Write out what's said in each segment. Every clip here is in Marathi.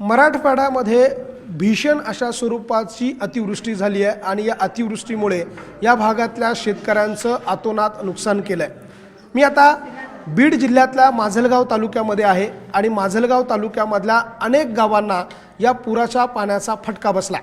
मराठवाड्यामध्ये भीषण अशा स्वरूपाची अतिवृष्टी झाली आहे आणि या अतिवृष्टीमुळे या भागातल्या शेतकऱ्यांचं आतोनात नुकसान केलं आहे मी आता बीड जिल्ह्यातल्या माजलगाव तालुक्यामध्ये आहे आणि माजलगाव तालुक्यामधल्या अनेक गावांना या पुराच्या पाण्याचा फटका बसला.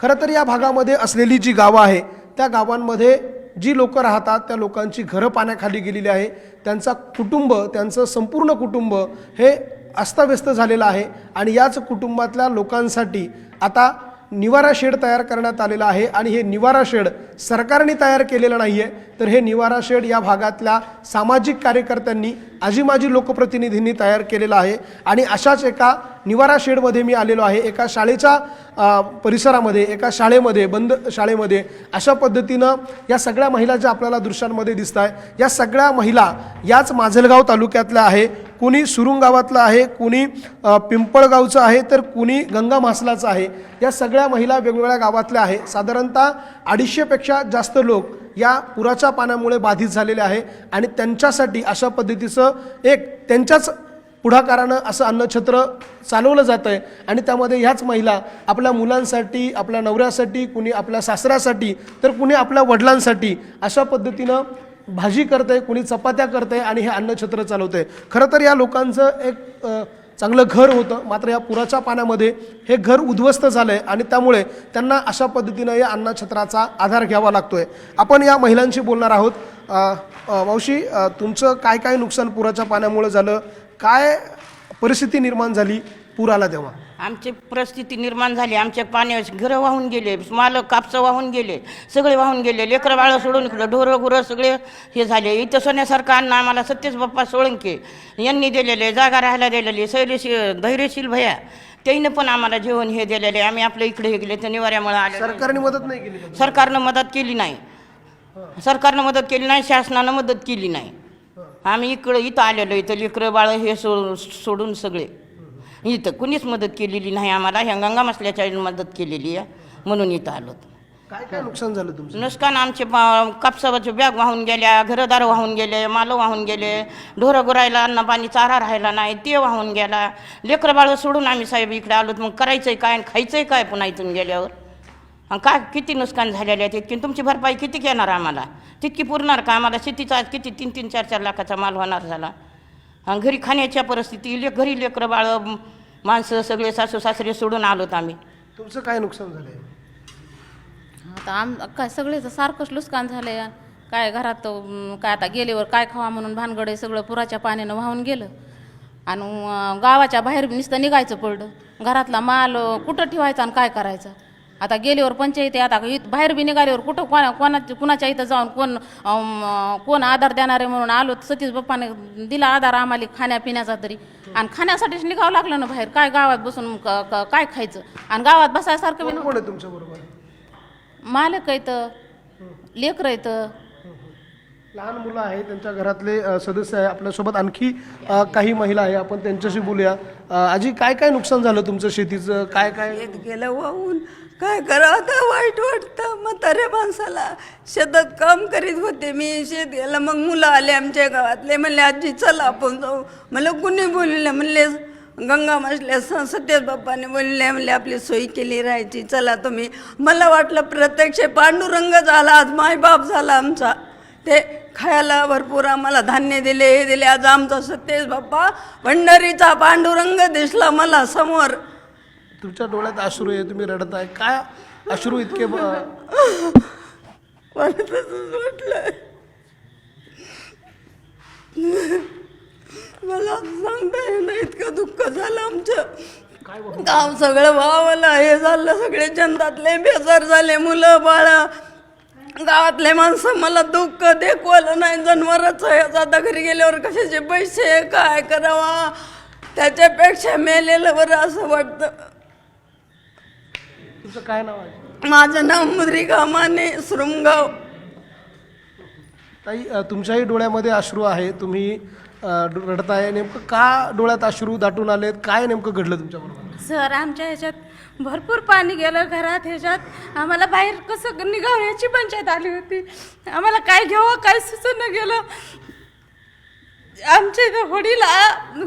खरं तर या भागामध्ये असलेली जी गावं आहे त्या गावांमध्ये जी लोकं राहतात त्या लोकांची घरं पाण्याखाली गेलेली आहे. त्यांचा कुटुंब त्यांचं संपूर्ण कुटुंब हे अस्ताव्यस्त झालेला आहे आणि याच कुटुंबातल्या लोकांसाठी आता निवारा शेड तयार करण्यात आलेला आहे आणि हे निवारा शेड सरकारने तयार केलेलं नाही आहे तर हे निवारा शेड या भागातल्या सामाजिक कार्यकर्त्यांनी आजीमाजी लोकप्रतिनिधींनी तयार केलेलं आहे. आणि अशाच एका निवारा शेडमध्ये मी आलेलो आहे. एका शाळेच्या परिसरामध्ये एका शाळेमध्ये बंद शाळेमध्ये अशा पद्धतीनं या सगळ्या महिला ज्या आपल्याला दृश्यांमध्ये दिसत आहे या सगळ्या महिला याच माजलगाव तालुक्यातल्या आहे. कुणी सुरुंग गावातलं आहे कुणी पिंपळगावचं आहे तर कुणी गंगा म्हासलाचं आहे. या सगळ्या महिला वेगवेगळ्या गावातल्या आहे. साधारणतः अडीचशेपेक्षा जास्त लोक या पुराच्या पाण्यामुळे बाधित झालेले आहे आणि त्यांच्यासाठी अशा पद्धतीचं एक त्यांच्याच पुढाकारानं असं अन्नछत्र चालवलं जातं आहे आणि त्यामध्ये ह्याच महिला आपल्या मुलांसाठी आपल्या नवऱ्यासाठी कुणी आपल्या सासऱ्यासाठी तर कुणी आपल्या वडिलांसाठी अशा पद्धतीनं भाजी करते कुणी चपात्या करते आणि हे अन्नछत्र चालवते. खरं तर या लोकांचं एक चांगलं घर होतं. मात्र या पुराच्या पाण्यामध्ये हे घर उद्ध्वस्त झालं आहे आणि त्यामुळे त्यांना अशा पद्धतीनं या अन्नछत्राचा आधार घ्यावा लागतो आहे आपण या महिलांशी बोलणार आहोत. मावशी तुमचं काय काय नुकसान पुराच्या पाण्यामुळे झालं? काय परिस्थिती निर्माण झाली? पूर आला तेव्हा. आमची परिस्थिती निर्माण झाली. आमच्या पाण्याची घरं वाहून गेले माल कापसं वाहून गेले सगळे वाहून गेले. लेकरं बाळं सोडून इकडं ढोरं गुरं सगळे हे झाले. इथं सोन्यासारखं अन्न आम्हाला सत्यच बाप्पा सोळंके यांनी दिलेले जागा राहायला दिलेली शैलेशील धैर्यशील भया त्याईनं पण आम्हाला जेवण हे दिलेले. आम्ही आपल्या इकडे हे गेले तर निवाऱ्यामुळे आले सरकारने मदत नाही केली का? सरकारनं मदत केली नाही. सरकारनं मदत केली नाही शासनानं मदत केली नाही. आम्ही इकडं इथं आलेलो. इथं लेकरं बाळं हे सो सोडून सगळे. इथं कुणीच मदत केलेली नाही आम्हाला ह्या गंगा मसल्याच्या मदत केलेली आहे म्हणून इथं आलो काय काय नुकसान झालं तुमचं? नुकसान आमचे कापसावरचे बॅग वाहून गेल्या घरदार वाहून गेले मालं वाहून गेले ढोरं गुरायला अन्न पाणी चारा राहिला नाही ते वाहून गेला. लेकरं बाळं सोडून आम्ही साहेब इकडे आलो मग करायचंय काय आणि खायचंय काय पुन्हा इथून गेल्यावर? आणि काय किती नुकसान झालेले आहे? तितकी तुमची भरपाई किती घेणार आम्हाला? तितकी पुरणार का आम्हाला? शेतीचा किती तीन तीन चार चार लाखाचा माल होणार झाला. घरी खाण्याच्या परिस्थिती ले घरी लेकरं बाळं माणसं सगळे सासू सासरे सोडून आलोत आम्ही. तुमचं काय नुकसान झालंय? आता आम काय सगळेच सारखंच नुकसान झालंय. काय घरात अं, काय आता गेल्यावर काय खावा म्हणून भानगड आहे सगळं पुराच्या पाण्यानं वाहून गेलं. आणि अं, गावाच्या बाहेर नुसतं निघायचं पडलं. घरातला माल अं, कुठं ठेवायचा आणि काय करायचं? आता गेल्यावर पंचायत आहे. आता इत- बाहेर बी निघाल्यावर कुठं कोणा कोणा कुणाच्या इथं जाऊन कोण अं, कोण आधार देणार आहे म्हणून आलो सतीश बाप्पाने दिला आधार आम्हाला खाण्यापिण्याचा तरी. आणि खाण्यासाठीच निघावं लागलं ना बाहेर. काय गावात बसून क- क- काय खायचं? आणि गावात बसायसारखं बी कोण कोण आहे तुमच्या बरोबर? मालक आहेत लेकर आहेत लहान मुलं आहे त्यांच्या घरातले अ, सदस्य आहे. आपल्यासोबत आणखी अ, काही महिला आहे. आपण त्यांच्याशी बोलूया. अ, आजी काय काय नुकसान झालं तुमचं शेतीचं? काय काय शेत गेलं वाहून काय करावं तर वाईट वाटतं? म्हाताऱ्या माणसाला शेतात काम करीत होते. मी शेत गेला मग मुलं आले आमच्या गावातले. म्हणले आजी चला आपण जाऊ. मला कुणी बोलले? म्हणले गंगा म्हटल्या स सत्यज बाप्पाने बोलले. म्हणले आपली सोयी केली राहायची. चला तुम्ही. मला वाटलं प्रत्यक्ष पांडुरंग झाला. आज मायबाप झाला आमचा. ते खायला भरपूर आम्हाला धान्य दिले हे दिले. आज आमचा सत्यज बाप्पा भंडारीचा पांडुरंग दिसला मला समोर. तुमच्या डोळ्यात अश्रू आहे तुम्ही रडत आहे. काय अश्रू इतके ब- मला तसंच मला सांगता येणं इतकं दुःख झालं आमचं. गाव सगळं वावलं हे झालं सगळे जनतातले बेजार झाले मुलं बाळ. गावातले माणसं मला दुःख देखवलं नाही जनावरच आहे. आता घरी गेल्यावर कशाचे पैसे काय करावा? त्याच्यापेक्षा मेलेलं बरं असं वाटतं. तुमचं काय नाव आहे? माझं नाव मुद्रिका माने शृंगाव ताई अ, तुमच्याही डोळ्यामध्ये अश्रू आहे. तुम्ही अ, ड- रडताय. नेमकं का डोळ्यात अश्रू दाटून आलेत? काय नेमकं घडलं तुमच्याबरोबर? सर आमच्या ह्याच्यात भरपूर पाणी गेलं. घरात ह्याच्यात आम्हाला बाहेर कसं निघावं याची पंचायत आली होती. आम्हाला काय घ्यावं काय सुचन गेलं. आमच्या इथं होडीला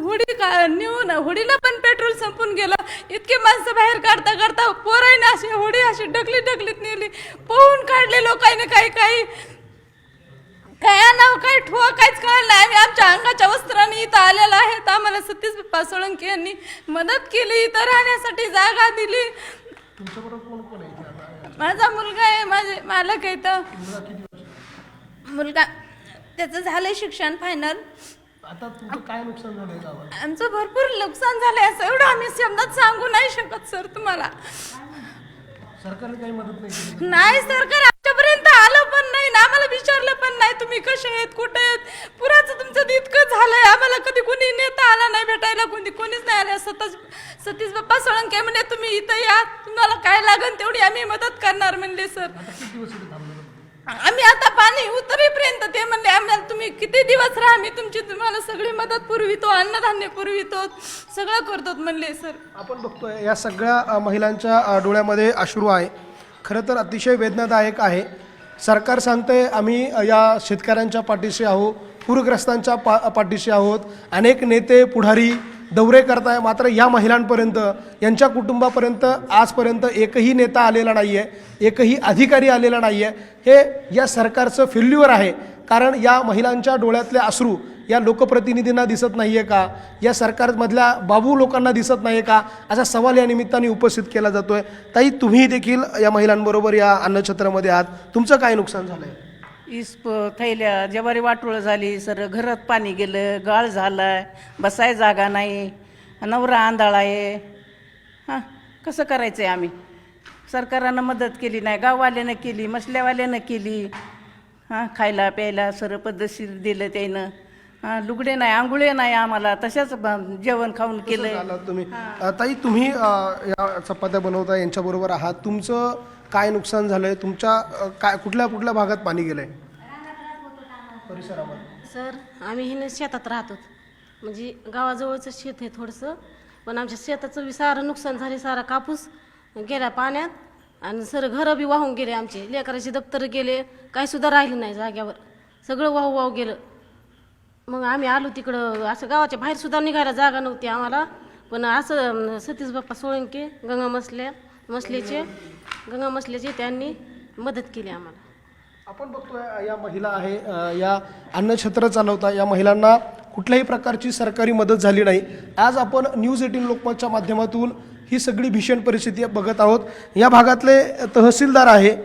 होडी का नेऊन होडीला पण पेट्रोल संपून गेलं. इतके माणसं बाहेर काढता काढता पोरायने अशी होडी अशी ढकली ढकलीत नेली. पोहून काढले लोकांनी काही काही. काय नाव काय ठोवा काहीच कळलं नाही. आम्ही आमच्या अंगाच्या वस्त्राने इथं आलेलो आहे. तर आम्हाला सतीश बाप्पा सोळंकी यांनी मदत केली इथं राहण्यासाठी जागा दिली. माझा मुलगा आहे माझे मालक आहे तर मुलगा त्याचं झालंय शिक्षण फायनल आता तुमचं काय नुकसान झालंय गावात? आमचं भरपूर नुकसान झालंय असं एवढं आम्ही शब्दात सांगू नाही शकत सर तुम्हाला. सरकारने काही मदत नाही केली. नाही सरकार आमच्यापर्यंत आलं पण नाही ना. आम्हाला विचारलं पण नाही तुम्ही कसे आहेत कुठे आहेत? पुराचं तुमचं इतकं झालंय. आम्हाला कधी कोणी नेता आला नाही भेटायला कोणी कोणीच नाही आलं. सतत सतीश बाप्पा सोळंके म्हणजे तुम्ही इथं या. तुम्हाला काय लागन तेवढी आम्ही मदत करणार म्हणले सर. किती दिवस इथे थांबले? आम्ही आता पाणी उतरेपर्यंत ते म्हणले आम्हाला तुम्ही किती दिवस राहा मी तुमची तुम्हाला सगळी मदत पुरवितो अन्नधान्य पुरवितो सगळं करतो. म्हणले सर. आपण बघतोय या सगळ्या अ, महिलांच्या अ, डोळ्यामध्ये अश्रू आहे. खरं तर अतिशय वेदनादायक आहे. सरकार सांगतंय आम्ही अ, या शेतकऱ्यांच्या पाठीशी आहोत पूरग्रस्तांच्या पा पाठीशी आहोत. अनेक नेते पुढारी दौरे करताय मात्र या महिलांपर्यंत यांच्या कुटुंबापर्यंत आजपर्यंत एकही नेता आलेला नाही आहे एकही अधिकारी आलेला नाही आहे हे या सरकारचं फेल्युअर आहे. कारण या महिलांच्या डोळ्यातले अश्रू या लोकप्रतिनिधींना दिसत नाही आहे का? या सरकारमधल्या बाबू लोकांना दिसत नाही आहे का? असा सवाल या निमित्ताने उपस्थित केला जातो आहे ताई तुम्ही देखील या महिलांबरोबर या अन्नछत्रामध्ये आहात. तुमचं काय नुकसान झालं आहे इसप थैल्या ज्वारी वाटोळ झाली सर घरात पाणी गेलं गाळ झालाय बसाय जागा नाही नवरा आंधळा आहे. हां कसं करायचं आहे आम्ही? सरकारानं मदत केली नाही गाववाल्यानं केली मसल्यावाल्यानं केली. हां खायला प्यायला सर पद्धतशीर दिलं त्यानं. हां लुगडे नाही आंघोळे नाही आम्हाला तशाच जेवण खाऊन केलं झालं तुम्ही? ताई तुम्ही या चपात्या बनवता यांच्याबरोबर आहात. तुमचं काय नुकसान झालं आहे तुमच्या काय कुठल्या कुठल्या भागात पाणी गेलं परिसरामध्ये. सर आम्ही हे शेतात राहतो. म्हणजे गावाजवळचं शेत आहे थोडंसं. पण आमच्या शेताचं बी सारं नुकसान झाले सारा कापूस गेला पाण्यात. आणि सर घरं बी वाहून गेले आमचे. लेकराचे दप्तर गेले काही सुद्धा राहिले नाही जाग्यावर. सगळं वाहू वाहू गेलं. मग आम्ही आलो तिकडं. असं गावाच्या बाहेर सुद्धा निघायला जागा नव्हती आम्हाला. पण असं सतीश बाप्पा सोळंके गंगा मसल्या मसल्याचे गंगा मसल्याचे त्यांनी मदत केली आम्हाला. आपण बघतोय या महिला आहे या अन्नछत्र चालवता या महिलांना कुठल्याही प्रकारची सरकारी मदत झाली नाही. आज आपण न्यूज एटीन लोकमतच्या माध्यमातून ही सगळी भीषण परिस्थिती बघत आहोत. या भागातले तहसीलदार आहे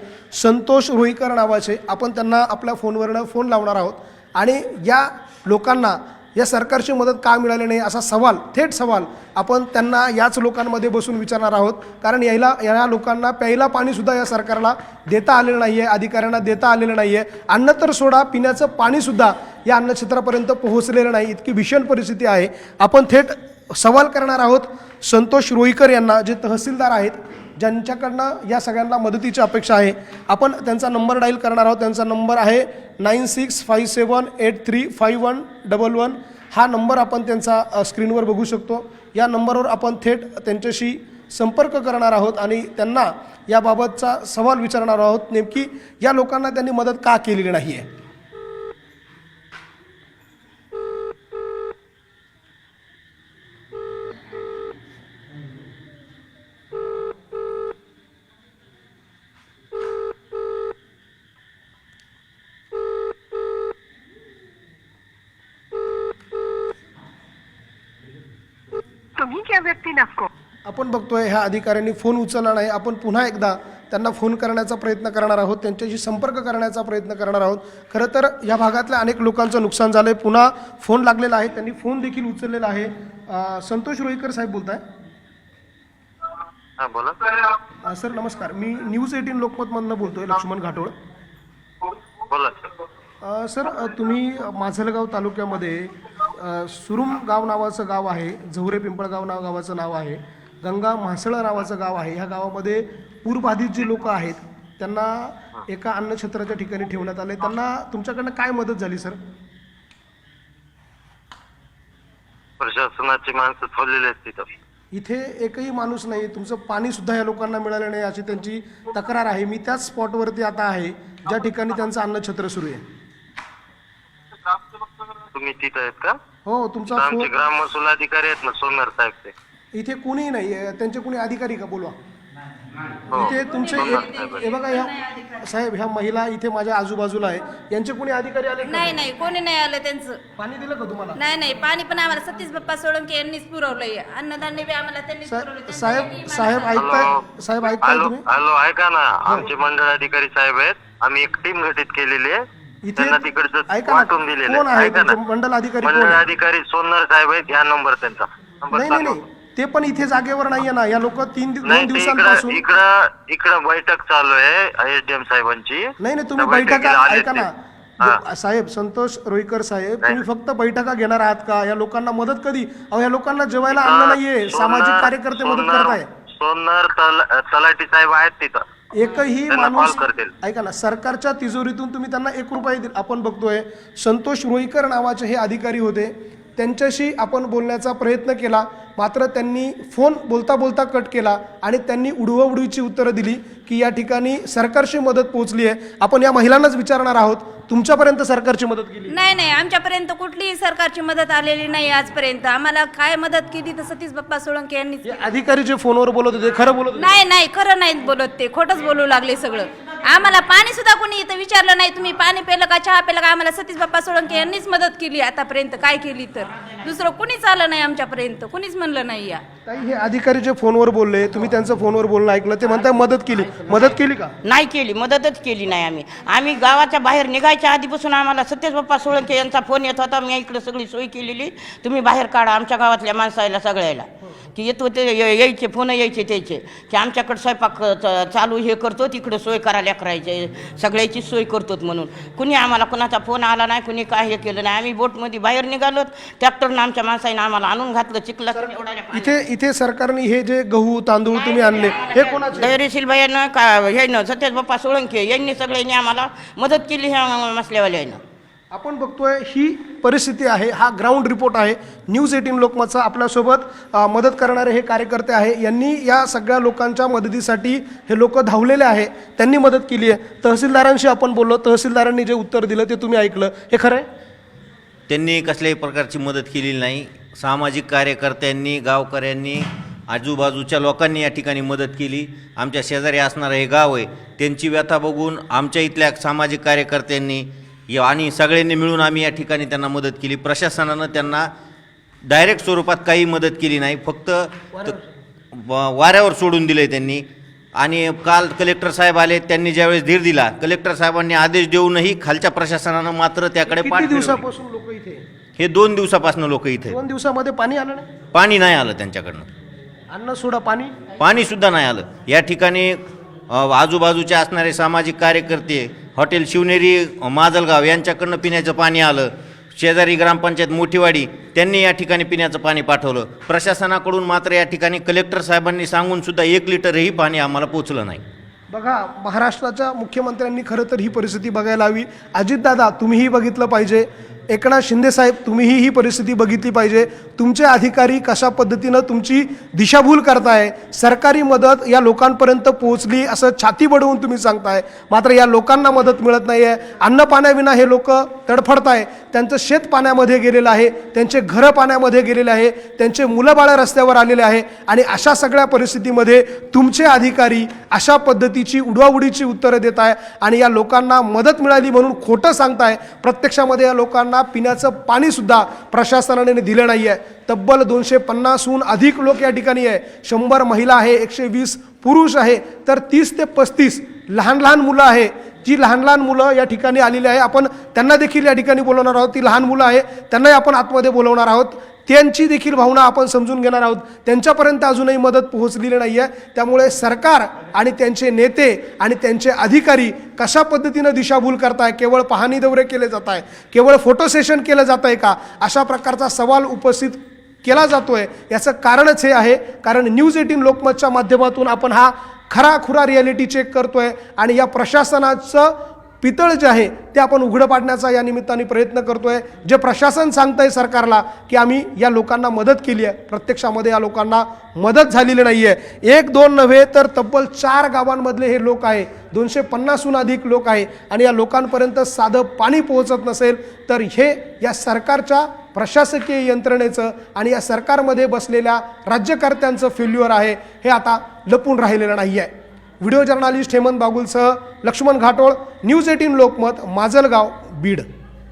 संतोष रोईकर नावाचे. आपण त्यांना आपल्या फोनवरनं फोन लावणार आहोत. आणि या लोकांना या सरकारची मदत का मिळाली नाही असा सवाल थेट सवाल आपण त्यांना याच लोकांमध्ये बसून विचारणार आहोत. कारण यायला या लोकांना प्यायला पाणीसुद्धा या सरकारला देता आलेलं नाही आहे अधिकाऱ्यांना देता आलेलं नाही आहे अन्न तर सोडा पिण्याचं पाणीसुद्धा या अन्नक्षेत्रापर्यंत पोहोचलेलं नाही. इतकी भीषण परिस्थिती आहे. आपण थेट सवाल करणार आहोत. संतोष रोईकर यांना जे तहसीलदार आहेत ज्यांच्याकडनं या सगळ्यांना मदतीची अपेक्षा आहे. आपण त्यांचा नंबर डायल करणार आहोत. त्यांचा नंबर आहे nine six five seven eight three five one double one. हा नंबर आपण त्यांचा स्क्रीनवर बघू शकतो. या नंबरवर आपण थेट त्यांच्याशी संपर्क करणार आहोत आणि त्यांना याबाबतचा सवाल विचारणार आहोत. नेमकी या लोकांना त्यांनी मदत का केलेली नाही आहे तुम्ही ज्या व्यक्तीला को आपण बघतोय ह्या अधिकाऱ्यांनी फोन उचलला नाही. आपण पुन्हा एकदा त्यांना फोन करण्याचा प्रयत्न करणार आहोत त्यांच्याशी संपर्क करण्याचा प्रयत्न करणार आहोत. खरं तर या भागातल्या अनेक लोकांचं नुकसान झालंय. पुन्हा फोन लागलेला आहे. त्यांनी फोन देखील उचललेला आहे. संतोष रोईकर साहेब बोलताय. हा बोला. सर नमस्कार. मी न्यूज एटीन लोकमतमधनं बोलतोय लक्ष्मण घाटोळ. बोला सर. तुम्ही अ, माजलगाव तालुक्यामध्ये सुरुम गाव नावाचं गाव आहे झवरे पिंपळगाव नाव गावाचं नाव आहे. गंगा म्हासळा नावाचं गाव आहे. ह्या गावामध्ये पूरबाधित जे लोक आहेत त्यांना एका अन्नछत्राच्या ठिकाणी ठेवण्यात आले त्यांना तुमच्याकडनं काय मदत झाली सर? प्रशासनाची माणसं ठेवलेली आहेत तिथं. इथे एकही माणूस नाही. तुमचं पाणी सुद्धा या लोकांना मिळालं नाही अशी त्यांची तक्रार आहे. मी त्याच स्पॉटवरती आता आहे ज्या ठिकाणी त्यांचं अन्नछत्र सुरू आहे. तुम्ही तिथं आहेत का? हो तुमचा आमचे ग्राम महसूल अधिकारी आहेत ना सोमनाथ साहेब ते. इथे कुणी नाही आहे. त्यांचे कुणी अधिकारी का? बोलवा. हो. इथे तुमचे हे बघा ह्या साहेब ह्या महिला इथे माझ्या आजूबाजूला आहे. यांचे कुणी अधिकारी आले का? नाही नाही. कोणी नाही आलं त्यांचं. पाणी दिलं का तुम्हाला? नाही नाही. पाणी पण आम्हाला सतीश बाप्पा सोळंके यांनीच पुरवलंय. अन्नधान्य बी आम्हाला त्यांनीच पुरवलं सा- साहेब साहेब ऐकताय साहेब ऐकताय हॅलो तुम्ही? हॅलो ऐका ना. आमचे मंडळ अधिकारी साहेब आहेत. आम्ही एक टीम घटित केलेली आहे. इथे त्यांना तिकडचं ऐका ना, वाटून दिलेलं आहे. आहे ऐका ना. तुमचे मंडल अधिकारी कोण मंडळ आहे? अधिकारी सोनर साहेब आहेत. ह्या नंबर त्यांचा. नंबर नाही नाही सांगा. नाही. ते पण इथे जागेवर नाहीये ना. या लोक तीन दि- नाही दोन दिवसांपासून इकडं बैठक चालू आहे एसडीएम साहेबांची. नाही नाही तुम्ही त्या बैठकीला बैठका ऐका ते. ना. हा. साहेब संतोष रोईकर साहेब तुम्ही फक्त बैठका घेणार आहात का? या लोकांना मदत कधी? अहो या लोकांना जेवायला अन्न नाहीये. सोनार- सामाजिक कार्यकर्ते मदत सोनार- करताय. सोनार तल- तलाठी साहेब आहेत तिथं. एकही त्यांना माणूस call करतील. ऐका ना सरकारच्या तिजोरीतून तुम्ही त्यांना एक रुपये दिल आपण बघतोय. संतोष रोईकर नावाचे हे अधिकारी होते. त्यांच्याशी आपण बोलण्याचा प्रयत्न केला. मात्र त्यांनी फोन बोलता बोलता कट केला आणि त्यांनी उडवाउडवीची उत्तरं दिली की या ठिकाणी सरकारशी मदत पोहोचली आहे. आपण या महिलांनाच विचारणार आहोत. तुमच्यापर्यंत सरकारची मदत केली? नाही नाही आमच्यापर्यंत कुठलीही सरकारची मदत आलेली नाही आजपर्यंत. आम्हाला काय मदत केली तर सतीश बाप्पा सोळंके यांनी हे अधिकारी जे फोनवर बोलत होते खरं बोलत होते? नाही नाही खरं नाहीत बोलत ते. खोटंच बोलू लागले सगळं. आम्हाला पाणी सुद्धा कोणी इथं विचारलं नाही. तुम्ही पाणी पेलं का चहा पेलं का? आम्हाला सतीश बाप्पा सोळंके यांनीच मदत केली आतापर्यंत. काय केली तर? दुसरं कुणीच आलं नाही आमच्यापर्यंत. कुणीच म्हणलं नाही या. ताई हे अधिकारी जे फोनवर बोलले तुम्ही त्यांचं फोनवर बोलणं ऐकलं ते म्हणताय मदत केली. मदत केली का? नाही केली. मदतच केली नाही आम्ही. आम्ही गावाच्या बाहेर निघायच्या आधीपासून आम्हाला सत्यज बाप्पा सोळंके यांचा फोन येत होता. मी इकडे सगळी सोय केलेली. तुम्ही बाहेर काढा आमच्या गावातल्या माणसाला सगळ्याला. की येत होते य- यायचे फोन यायचे त्याचे. की आमच्याकडे स्वयंपाक चालू हे करतो तिकडे सोय करायला करायचे सगळ्याची सोय करतोत म्हणून. कुणी आम्हाला कुणाचा फोन आला नाही कुणी काय हे केलं नाही. आम्ही बोटमध्ये बाहेर निघालो. ट्रॅक्टरनं आमच्या माणसाने आम्हाला आणून घातलं चिखला इथे इथे सरकारने हे जे गहू तांदूळ तुम्ही आणले हे कोणाचे? धैर्यशील भैयानं का हे न सत्यज बाप्पा सोळंके यांनी सगळ्यांनी आम्हाला मदत केली ह्या मसल्यावाल्यानं आपण बघतोय ही परिस्थिती आहे हा ग्राउंड रिपोर्ट आहे. न्यूज एटीन लोकमतचा आपल्यासोबत मदत करणारे हे कार्यकर्ते आहे. यांनी या सगळ्या लोकांच्या मदतीसाठी हे लोक धावलेले आहे. त्यांनी मदत केली आहे. तहसीलदारांशी आपण बोललो. तहसीलदारांनी जे उत्तर दिलं ते तुम्ही ऐकलं. हे खरं आहे? त्यांनी कसल्याही प्रकारची मदत केलेली नाही. सामाजिक कार्यकर्त्यांनी गावकऱ्यांनी आजूबाजूच्या लोकांनी या ठिकाणी मदत केली. आमच्या शेजारी असणारं हे गाव आहे त्यांची व्यथा बघून आमच्या इथल्या सामाजिक कार्यकर्त्यांनी या- आणि सगळ्यांनी मिळून आम्ही या ठिकाणी त्यांना मदत केली. प्रशासनानं त्यांना डायरेक्ट स्वरूपात काही मदत केली नाही. फक्त वाऱ्यावर. सोडून दिले त्यांनी. आणि काल कलेक्टर साहेब आले त्यांनी ज्यावेळेस धीर दिला कलेक्टर साहेबांनी आदेश देऊनही खालच्या प्रशासनानं मात्र त्याकडे फिरवली. दिवसापासून लोक इथे? हे दोन दिवसापासून लोक इथे दोन दिवसामध्ये पाणी आलं नाही? पाणी नाही आलं त्यांच्याकडनं. अन्न सोडा पाणी? पाणी सुद्धा नाही आलं. या ठिकाणी आजूबाजूचे असणारे सामाजिक कार्यकर्ते हॉटेल शिवनेरी माजलगाव यांच्याकडनं पिण्याचं पाणी आलं. शेजारी ग्रामपंचायत मोठीवाडी त्यांनी या ठिकाणी पिण्याचं पाणी पाठवलं. प्रशासनाकडून मात्र या ठिकाणी कलेक्टर साहेबांनी सांगून सुद्धा एक लिटरही पाणी आम्हाला पोचलं नाही. बघा महाराष्ट्राच्या मुख्यमंत्र्यांनी खरं तर ही परिस्थिती बघायला हवी. अजितदादा तुम्हीही बघितलं पाहिजे. एकनाथ शिंदे साहेब तुम्हीही ही परिस्थिती बघितली पाहिजे. तुमचे अधिकारी कशा पद्धतीनं तुमची दिशाभूल करताय? सरकारी मदत या लोकांपर्यंत पोहोचली असं छाती बडवून तुम्ही सांगताय. मात्र या लोकांना मदत मिळत नाही आहे अन्न पाण्याविना हे लोक तडफडताय. त्यांचं शेत पाण्यामध्ये गेलेलं आहे. त्यांचे घरं पाण्यामध्ये गेलेले आहे. त्यांचे मुलं बाळं रस्त्यावर आलेले आहे. आणि अशा सगळ्या परिस्थितीमध्ये तुमचे अधिकारी अशा पद्धतीची उडवाउडीची उत्तरं देत आहे आणि या लोकांना मदत मिळाली म्हणून खोटं सांगताय. प्रत्यक्षामध्ये या लोकांना पिण्याचं पाणीसुद्धा प्रशासनाने दिलं नाही आहे तब्बल दोनशे पन्नासहून अधिक लोक या ठिकाणी आहे. शंभर महिला आहे एकशे वीस पुरुष आहे. तर तीस ते पस्तीस लहान लहान मुलं आहे. जी लहान लहान मुलं या ठिकाणी आलेली आहे आपण त्यांना देखील या ठिकाणी बोलवणार आहोत. ती लहान मुलं आहे त्यांनाही आपण आतमध्ये बोलवणार आहोत. त्यांची देखील भावना आपण समजून घेणार आहोत. त्यांच्यापर्यंत अजूनही मदत पोहोचलेली नाही आहे त्यामुळे सरकार आणि त्यांचे नेते आणि त्यांचे अधिकारी कशा पद्धतीनं दिशाभूल करताय केवळ पाहणी दौरे केले जात आहे केवळ फोटो सेशन केलं जात आहे का अशा प्रकारचा सवाल उपस्थित केला जातोय याचं कारणच हे आहे. कारण न्यूज एटीन लोकमतच्या माध्यमातून आपण हा खरा खुरा रियालिटी चेक करतोय आणि या प्रशासनाचं पितळ जे आहे ते आपण उघडं पाडण्याचा या निमित्ताने प्रयत्न करतोय. जे प्रशासन सांगतंय सरकारला की आम्ही या लोकांना मदत केली आहे. प्रत्यक्षामध्ये या लोकांना मदत झालेली नाही आहे एक दोन नव्हे तर तब्बल चार गावांमधले हे लोक आहे. दोनशे पन्नासहून अधिक लोक आहे. आणि या लोकांपर्यंत साधं पाणी पोहोचत नसेल तर हे या सरकारच्या प्रशासकीय यंत्रणेचं आणि या सरकारमध्ये बसलेल्या राज्यकर्त्यांचं फेल्युअर आहे. हे आता लपून राहिलेलं नाही आहे व्हिडिओ जर्नालिस्ट हेमंत बागुलसह लक्ष्मण घाटोळ न्यूज एटीन लोकमत माजलगाव बीड.